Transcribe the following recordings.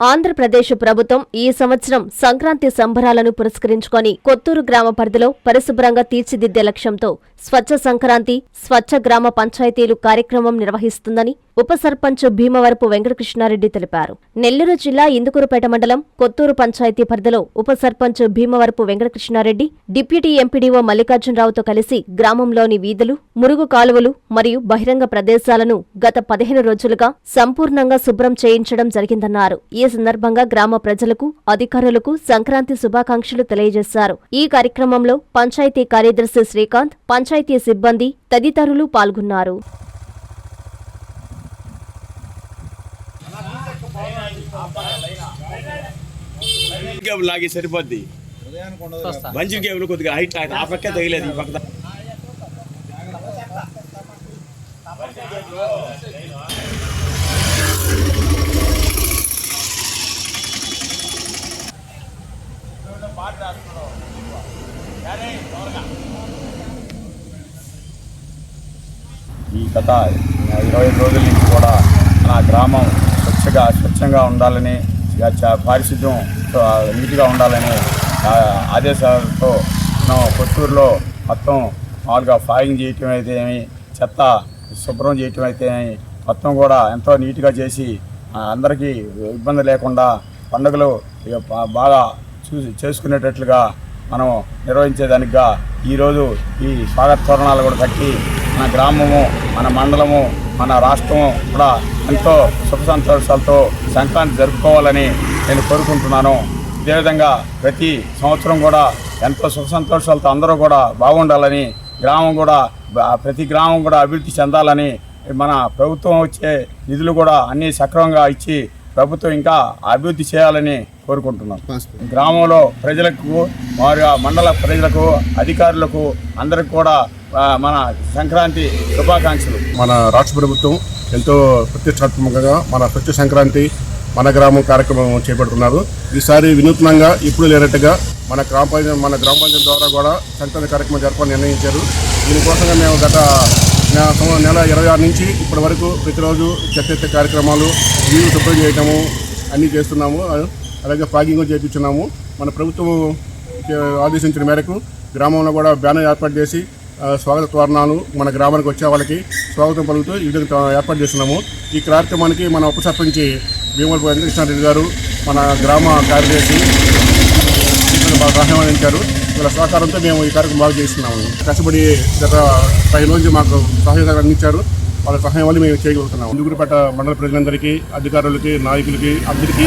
ఆంధ్రప్రదేశ్ ప్రభుత్వం ఈ సంవత్సరం సంక్రాంతి సంబరాలను పురస్కరించుకొని కొత్తూరు గ్రామ పరిధిలో పరిశుభ్రంగా తీర్చిదిద్దే లక్ష్యంతో స్వచ్ఛ సంక్రాంతి స్వచ్ఛ గ్రామ పంచాయతీలు కార్యక్రమం నిర్వహిస్తుందని ఉప సర్పంచ్ భీమవరపు వెంకటకృష్ణారెడ్డి తెలిపారు. నెల్లూరు జిల్లా ఇందుకూరుపేట మండలం కొత్తూరు పంచాయతీ పరిధిలో ఉప సర్పంచ్ భీమవరపు వెంకటకృష్ణారెడ్డి డిప్యూటీ ఎంపీడీఓ మల్లికార్జునరావుతో కలిసి గ్రామంలోని వీధులు మురుగు కాలువలు మరియు బహిరంగ ప్రదేశాలను గత పదిహేను రోజులుగా సంపూర్ణంగా శుభ్రం చేయించడం జరిగిందన్నారు. ఈ సందర్భంగా గ్రామ ప్రజలకు అధికారులకు సంక్రాంతి శుభాకాంక్షలు తెలియజేశారు. ఈ కార్యక్రమంలో పంచాయతీ కార్యదర్శి శ్రీకాంత్ పంచాయతీ సిబ్బంది తదితరులు పాల్గొన్నారు. సరిపోద్ది. మంచి కొద్దిగా హైట్ ఆ తగిలేదు ఈ పక్క ఈ గత ఇరవై రోజుల నుంచి కూడా నా గ్రామం స్వచ్ఛగా స్వచ్ఛంగా ఉండాలని పారిశుద్ధ్యం నీట్గా ఉండాలని ఆదేశాలతో మనం కొత్తూరులో మొత్తం మామూలుగా ఫాగింగ్ చేయటం అయితే ఏమి చెత్త శుభ్రం చేయటం అయితే ఏమి మొత్తం కూడా ఎంతో నీట్గా చేసి అందరికీ ఇబ్బంది లేకుండా పండుగలు బాగా చూసి చేసుకునేటట్లుగా మనం నిర్వహించేదానికిగా ఈరోజు ఈ స్వాగత తోరణాలు కూడా కట్టి మన గ్రామము మన మండలము మన రాష్ట్రము కూడా ఎంతో సుఖ సంతోషాలతో సంక్రాంతి జరుపుకోవాలని నేను కోరుకుంటున్నాను. అదేవిధంగా ప్రతి సంవత్సరం కూడా ఎంతో సుఖ సంతోషాలతో అందరూ కూడా బాగుండాలని గ్రామం కూడా ప్రతి గ్రామం కూడా అభివృద్ధి చెందాలని మన ప్రభుత్వం వచ్చే నిధులు కూడా అన్నీ సక్రమంగా ఇచ్చి ప్రభుత్వం ఇంకా అభివృద్ధి చేయాలని కోరుకుంటున్నాం. గ్రామంలో ప్రజలకు వారి మండల ప్రజలకు అధికారులకు అందరికి కూడా మన సంక్రాంతి శుభాకాంక్షలు. మన రాష్ట్ర ప్రభుత్వం ఎంతో ప్రతిష్టాత్మకంగా మన స్వచ్ఛ సంక్రాంతి మన గ్రామం కార్యక్రమం చేపడుతున్నారు. ఈసారి వినూత్నంగా ఇప్పుడు లేనట్టుగా మన గ్రామ పంచాయతీ మన గ్రామ పంచాయతీ ద్వారా కూడా సంక్రాంతి కార్యక్రమం జరపాలని నిర్ణయించారు. దీనికోసంగా మేము గత నెల ఇరవై ఆరు నుంచి ఇప్పటి వరకు ప్రతిరోజు చెత్త చెత్త కార్యక్రమాలు వీలు శుభ్రం చేయటము అన్నీ చేస్తున్నాము. అలాగే ఫాగింగ్ చేపించున్నాము. చేయించున్నాము మన ప్రభుత్వం ఆదేశించిన మేరకు గ్రామంలో కూడా బ్యానర్ ఏర్పాటు చేసి స్వాగత తోరణాలు మన గ్రామానికి వచ్చే వాళ్ళకి స్వాగతం పలుకుతూ ఈ విధంగా ఏర్పాటు చేస్తున్నాము. ఈ కార్యక్రమానికి మన ఉప సర్పంచి భీమవరపు వెంకటకృష్ణారెడ్డి గారు మన గ్రామ కార్యదర్శి వీళ్ళని బాగా సహాయం అందించారు వీళ్ళ సహకారంతో మేము ఈ కార్యక్రమం బాగా చేస్తున్నాము. కష్టపడి గత పది రోజు మాకు సహాయం అందించారు. వాళ్ళ సహాయం వల్ల మేము చేయగలుగుతున్నాము. ఇందుగురిపేట మండల ప్రజలందరికీ అధికారులకి నాయకులకి అందరికీ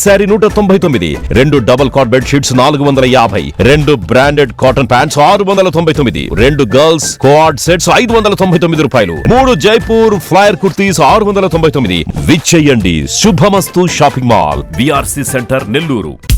శారీ నూట తొంభై తొమ్మిది రెండు డబుల్ కాట్ బెడ్ షీట్స్ నాలుగు వందల యాభై రెండు బ్రాండెడ్ కాటన్ ప్యాంట్స్ ఆరు వందల తొంభై తొమ్మిది రెండు గర్ల్స్ కోఆర్డ్ సెట్స్ ఐదు వందల తొంభై తొమ్మిది రూపాయలు మూడు జైపూర్ ఫ్లైర్ కుర్తీస్ ఆరు వందల తొంభై తొమ్మిది. విచ్చేయండి. Shubhamastu shopping mall BRC centre Nellore.